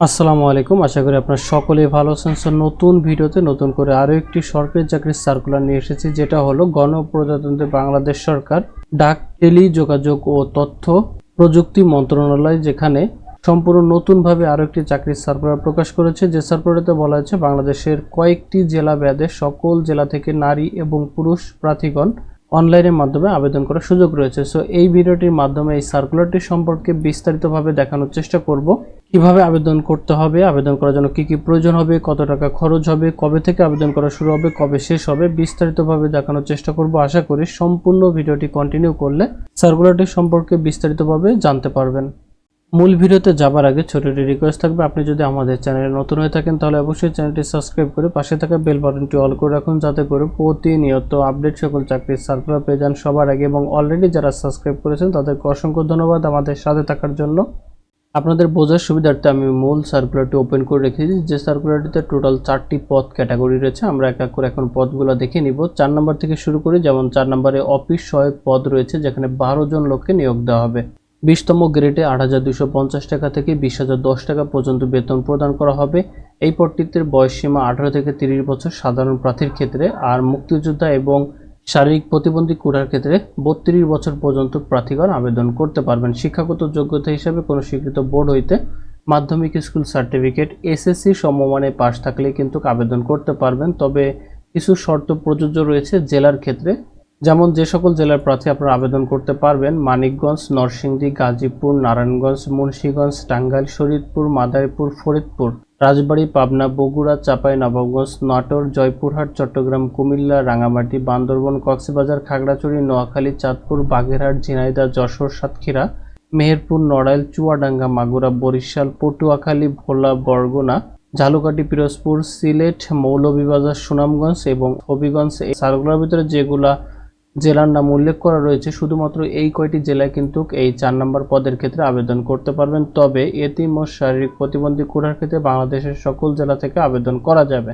আসসালামু আলাইকুম। আশা করি আপনারা সকলেই ভালো আছেন। So, নতুন ভিডিওতে নতুন করে আরও একটি সরকারি চাকরির সার্কুলার নিয়ে এসেছি যেটা হলো গণপ্রজাতন্ত্রী বাংলাদেশ সরকার ডাক টেলি যোগাযোগ ও তথ্য প্রযুক্তি মন্ত্রণালয় যেখানে সম্পূর্ণ নতুনভাবে আরও একটি চাকরির সার্কুলার প্রকাশ করেছে। যে সার্কুলারতে বলা হয়েছে বাংলাদেশের কয়েকটি জেলা ব্যাদে সকল জেলা থেকে নারী এবং পুরুষ প্রার্থীগণ অনলাইনের মাধ্যমে আবেদন করার সুযোগ রয়েছে। সো এই ভিডিওটির মাধ্যমে এই সার্কুলারটি সম্পর্কে বিস্তারিতভাবে দেখানোর চেষ্টা করব। কীভাবে আবেদন করতে হবে, আবেদন করার জন্য কি কি প্রয়োজন হবে, কত টাকা খরচ হবে, কবে থেকে আবেদন করা শুরু হবে, কবে শেষ হবে, বিস্তারিতভাবে দেখানোর চেষ্টা করব। আশা করি সম্পূর্ণ ভিডিওটি কন্টিনিউ করলে সার্কুলারটি সম্পর্কে বিস্তারিতভাবে জানতে পারবেন। মূল ভিডিওতে যাবার আগে ছোট একটি রিকোয়েস্ট থাকবে, আপনি যদি আমাদের চ্যানেলে নতুন হয়ে থাকেন, তাহলে অবশ্যই চ্যানেলটি সাবস্ক্রাইব করে পাশে থাকা বেল বাটনটি অল করে রাখুন, যাতে করে প্রতিনিয়ত আপডেট সকল চাকরির সার্কুলার পেয়ে যান সবার আগে এবং অলরেডি যারা সাবস্ক্রাইব করেছেন, তাদেরকে অসংখ্য ধন্যবাদ আমাদের সাথে থাকার জন্য। আপনাদের বোঝার সুবিধার্থে আমি মূল সার্কুলারটি ওপেন করে রেখেছি, যে সার্কুলারটিতে টোটাল চারটি পদ ক্যাটাগরি রয়েছে, আমরা এক এক করে এখন পদগুলো দেখে নিব। চার নম্বর থেকে শুরু করি, যেমন চার নম্বরে অফিস সহায়ক পদ রয়েছে, যেখানে বারো জন লোককে নিয়োগ দেওয়া হবে। বিশতম গ্রেডে আট হাজার দুশো পঞ্চাশ টাকা থেকে বিশ হাজার দশ টাকা পর্যন্ত বেতন প্রদান করা হবে। এই পদটিতে বয়সসীমা আঠারো থেকে তিরিশ বছর সাধারণ প্রার্থীর ক্ষেত্রে আর মুক্তিযোদ্ধা এবং শারীরিক প্রতিবন্ধী কোটার ক্ষেত্রে বত্রিশ বছর পর্যন্ত প্রার্থীগণ আবেদন করতে পারবেন। শিক্ষাগত যোগ্যতা হিসাবে কোনো স্বীকৃত বোর্ড হইতে মাধ্যমিক স্কুল সার্টিফিকেট এসএসসি সমমানে পাশ থাকলে কিন্তু আবেদন করতে পারবেন। তবে কিছু শর্ত প্রযোজ্য রয়েছে। জেলার ক্ষেত্রে যেমন যে সকল জেলার প্রার্থী আপনারা আবেদন করতে পারবেন, মানিকগঞ্জ, নরসিংদী, গাজীপুর, নারায়ণগঞ্জ, মুন্সীগঞ্জ, টাঙ্গাইল শরীদপুর মাদারীপুর, ফরিদপুর, রাজবাড়ী, পাবনা, বগুড়া, চাঁপাই, নবাবগঞ্জ, নাটোর, জয়পুরহাট, চট্টগ্রাম, কুমিল্লা, রাঙামাটি, বান্দরবন, কক্সবাজার, খাগড়াছড়ি, নোয়াখালী, চাঁদপুর, বাগেরহাট, ঝিনাইদহ, যশোর, সাতক্ষীরা, মেহেরপুর, নড়াইল, চুয়াডাঙ্গা, মাগুরা, বরিশাল, পটুয়াখালী, ভোলা, বরগুনা ঝালুকাঠি পিরোজপুর, সিলেট, মৌলভীবাজার, সুনামগঞ্জ এবং হবিগঞ্জ, এই সার্কুলার ভিতরে যেগুলা জেলার নাম উল্লেখ করা রয়েছে, শুধুমাত্র এই কয়টি জেলায় কিন্তু এই চার নম্বর পদের ক্ষেত্রে আবেদন করতে পারবেন। তবে এতিম ও শারীরিক প্রতিবন্ধী কোটার ক্ষেত্রে বাংলাদেশের সকল জেলা থেকে আবেদন করা যাবে।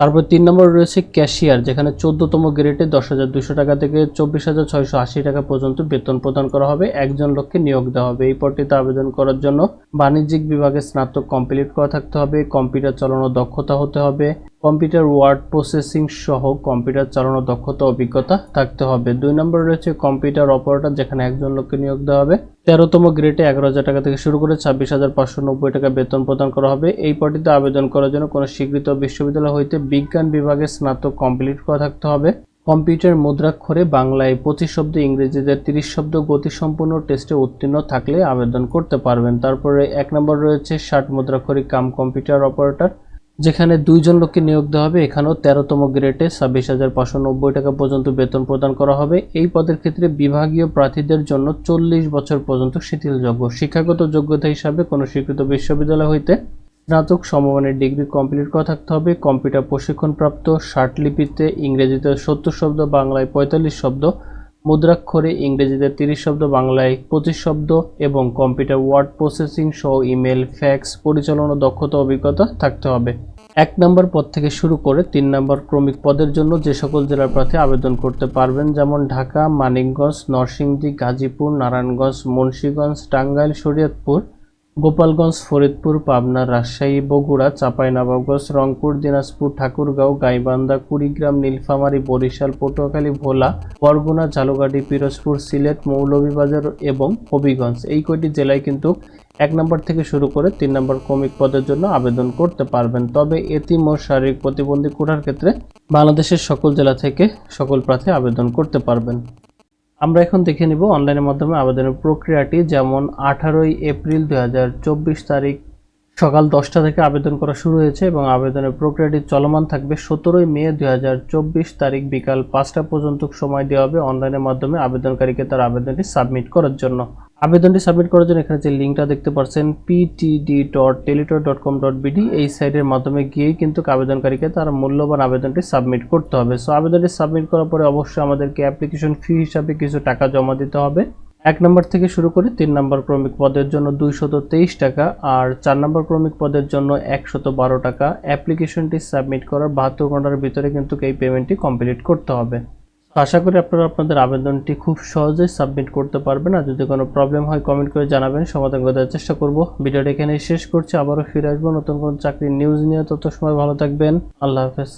তারপর তিন নম্বর রয়েছে ক্যাশিয়ার, যেখানে চোদ্দতম গ্রেডে দশ হাজার দুশো টাকা থেকে চব্বিশ হাজার ছয়শো আশি টাকা পর্যন্ত বেতন প্রদান করা হবে। একজন লোককে নিয়োগ দেওয়া হবে। এই পদটিতে আবেদন করার জন্য বাণিজ্যিক বিভাগে স্নাতক কমপ্লিট করা থাকতে হবে, কম্পিউটার চালানোর দক্ষতা হতে হবে কম্পিউটার ওয়ার্ড প্রসেসিং সহ কম্পিউটার চালানোর দক্ষতা, অভিজ্ঞতা থাকতে হবে। দুই নম্বর রয়েছে কম্পিউটার অপারেটর, যেখানে একজন লোককে নিয়োগ দেওয়া হবে। তেরোতম গ্রেডে এগারো হাজার টাকা থেকে শুরু করে ছাব্বিশ হাজার পাঁচশো নব্বই টাকা বেতন প্রদান করা হবে। এই পদটিতে আবেদন করার জন্য কোনো স্বীকৃত বিশ্ববিদ্যালয় হইতে বিজ্ঞান বিভাগে স্নাতক কমপ্লিট করা থাকতে হবে। কম্পিউটার মুদ্রাক্ষরে বাংলায় পঁচিশ শব্দ, ইংরেজিতে তিরিশ শব্দ, গতিসম্পন্ন টেস্টে উত্তীর্ণ থাকলে আবেদন করতে পারবেন। তারপরে এক নম্বর রয়েছে ষাট মুদ্রাক্ষরিক কাম কম্পিউটার অপারেটর। যেখানে দুইজন লোককে নিয়োগ দেওয়া হবে, এখানেও তেরোতম গ্রেডে ছাব্বিশ হাজার পাঁচশো নব্বই টাকা পর্যন্ত বেতন প্রদান করা হবে। এই পদের ক্ষেত্রে বিভাগীয় প্রার্থীদের জন্য চল্লিশ বছর পর্যন্ত শিথিলযোগ্য। শিক্ষাগত যোগ্যতা হিসাবে কোনো স্বীকৃত বিশ্ববিদ্যালয় হইতে স্নাতক সমমানের ডিগ্রি কমপ্লিট করা থাকতে হবে। কম্পিউটার প্রশিক্ষণপ্রাপ্ত লিপিতে ইংরেজিতে সত্তর শব্দ, বাংলায় পঁয়তাল্লিশ শব্দ, মুদ্রাক্ষরে ইংরেজিতে তিরিশ শব্দ, বাংলায় পঁচিশ শব্দ এবং কম্পিউটার ওয়ার্ড প্রসেসিং সহ ইমেল, ফ্যাক্স পরিচালনা দক্ষতা অভিজ্ঞতা থাকতে হবে। এক নম্বর পদ থেকে শুরু করে তিন নম্বর ক্রমিক পদের জন্য যে সকল জেলার প্রার্থী আবেদন করতে পারবেন, যেমন ঢাকা, মানিকগঞ্জ, নরসিংদী, গাজীপুর, নারায়ণগঞ্জ, মুন্সীগঞ্জ, টাঙ্গাইল, শরীয়তপুর। গোপালগঞ্জ, ফরিদপুর, পাবনা, রাজশাহী, বগুড়া, চাঁপাইনবাবগঞ্জ, রংপুর, দিনাজপুর, ঠাকুরগাঁও, গাইবান্ধা, কুড়িগ্রাম, নীলফামারী, বরিশাল, পটুয়াখালী, ভোলা, বরগুনা ঝালুকাঠি পিরোজপুর, সিলেট, মৌলভীবাজার এবং হবিগঞ্জ। এই কয়টি জেলায় কিন্তু এক নম্বর থেকে শুরু করে তিন নম্বর কমিক পদের জন্য আবেদন করতে পারবেন। তবে এতিম ও শারীরিক প্রতিবন্ধী কোটার ক্ষেত্রে বাংলাদেশের সকল জেলা থেকে সকল প্রার্থী আবেদন করতে পারবেন। আমরা এখন দেখে নিব অনলাইনের মাধ্যমে আবেদনের প্রক্রিয়াটি। যেমন আঠারোই এপ্রিল দু হাজার চব্বিশ তারিখ সকাল দশটা থেকে আবেদন করা শুরু হয়েছে এবং আবেদনের প্রক্রিয়াটি চলমান থাকবে সতেরোই মে দু হাজার চব্বিশ তারিখ বিকাল পাঁচটা পর্যন্ত সময় দেওয়া হবে অনলাইনের মাধ্যমে আবেদনকারীকে তার আবেদনটি সাবমিট করার জন্য। আবেদনটি সাবমিট করার জন্য এখানে যে লিঙ্কটা দেখতে পাচ্ছেন PTD dot Teletalk dot com dot BD এই সাইটের মাধ্যমে গিয়েই কিন্তু আবেদনকারীকে তার মূল্যবান আবেদনটি সাবমিট করতে হবে। সো আবেদনটি সাবমিট করার পরে অবশ্যই আমাদেরকে অ্যাপ্লিকেশন ফি হিসাবে কিছু টাকা জমা দিতে হবে। এক নম্বর থেকে শুরু করে তিন নম্বর ক্রমিক পদের জন্য দুইশত তেইশ টাকা আর চার নম্বর ক্রমিক পদের জন্য একশত বারো টাকা। অ্যাপ্লিকেশনটি সাবমিট করার বাহাত্তর ঘণ্টার ভিতরে কিন্তু এই পেমেন্টটি কমপ্লিট করতে হবে। আশা করি আপনারা আপনাদের আবেদনটি খুব সহজেই সাবমিট করতে পারবেন আর যদি কোনো প্রবলেম হয় কমেন্ট করে জানাবেন, সমাধান করে দেওয়ার চেষ্টা করব। ভিডিওটা এখানে শেষ করছি, আবারও ফিরে আসব নতুন কোনো চাকরির নিউজ নিয়ে। তত সময় ভালো থাকবেন। আল্লাহ হাফেজ।